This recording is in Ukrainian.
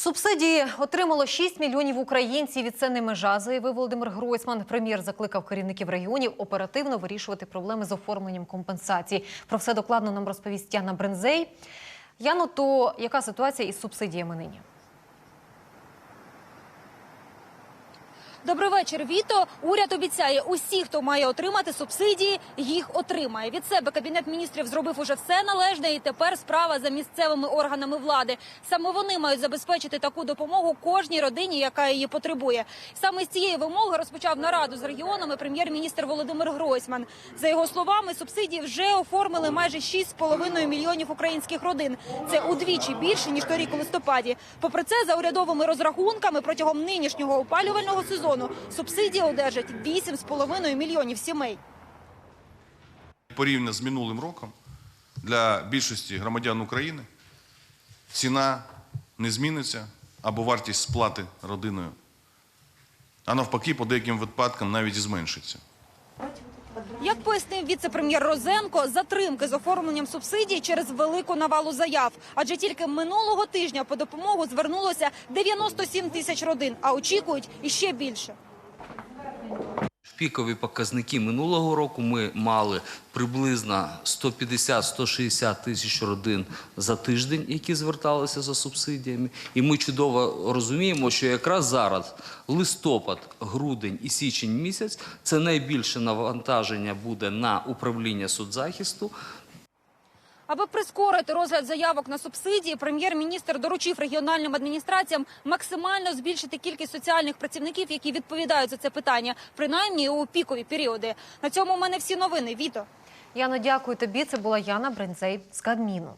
Субсидії отримало 6 мільйонів українців. І це не межа, заявив Володимир Гройсман. Прем'єр закликав керівників регіонів оперативно вирішувати проблеми з оформленням компенсації. Про все докладно нам розповість Яна Брензей. Яно, то яка ситуація із субсидіями нині? Добрий вечір, Віто. Уряд обіцяє, усі, хто має отримати субсидії, їх отримає. Від себе кабінет міністрів зробив уже все належне, і тепер справа за місцевими органами влади. Саме вони мають забезпечити таку допомогу кожній родині, яка її потребує. Саме з цієї вимоги розпочав нараду з регіонами прем'єр-міністр Володимир Гройсман. За його словами, субсидії вже оформили майже 6,5 мільйонів українських родин. Це удвічі більше ніж торік у листопаді. Попри це, за урядовими розрахунками протягом нинішнього опалювального сезону субсидії одержать 8,5 мільйонів сімей. Порівняно з минулим роком для більшості громадян України ціна не зміниться або вартість сплати родиною, а навпаки, по деяким випадкам навіть і зменшиться. Як пояснив віце-прем'єр Розенко, затримки з оформленням субсидій через велику навалу заяв. Адже тільки минулого тижня по допомогу звернулося 97 тисяч родин, а очікують іще більше. Пікові показники минулого року ми мали приблизно 150-160 тисяч родин за тиждень, які зверталися за субсидіями. І ми чудово розуміємо, що якраз зараз листопад, грудень і січень місяць це найбільше навантаження буде на управління соцзахисту. Аби прискорити розгляд заявок на субсидії, прем'єр-міністр доручив регіональним адміністраціям максимально збільшити кількість соціальних працівників, які відповідають за це питання, принаймні у пікові періоди. На цьому у мене всі новини. Віто. Яно, дякую тобі. Це була Яна Брензей з Кабміну.